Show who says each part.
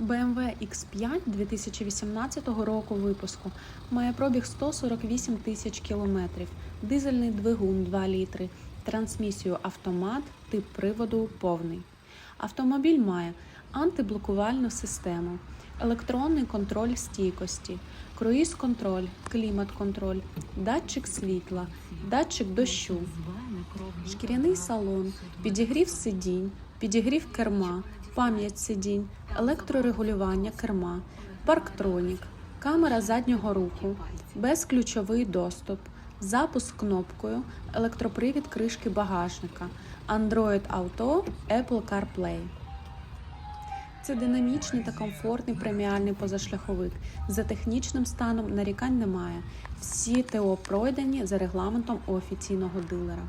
Speaker 1: BMW X5 2018 року випуску. Має пробіг 148 тисяч кілометрів, дизельний двигун 2 літри, трансмісію автомат, тип приводу повний. Автомобіль має антиблокувальну систему, електронний контроль стійкості, круїз-контроль, клімат-контроль, датчик світла, датчик дощу, шкіряний салон, підігрів сидінь, підігрів керма, пам'ять сидінь, електрорегулювання керма, парктронік, камера заднього руху, безключовий доступ, запуск кнопкою, електропривід кришки багажника, Android Auto, Apple CarPlay. Це динамічний та комфортний преміальний позашляховик. За технічним станом нарікань немає. Всі ТО пройдені за регламентом у офіційного дилера.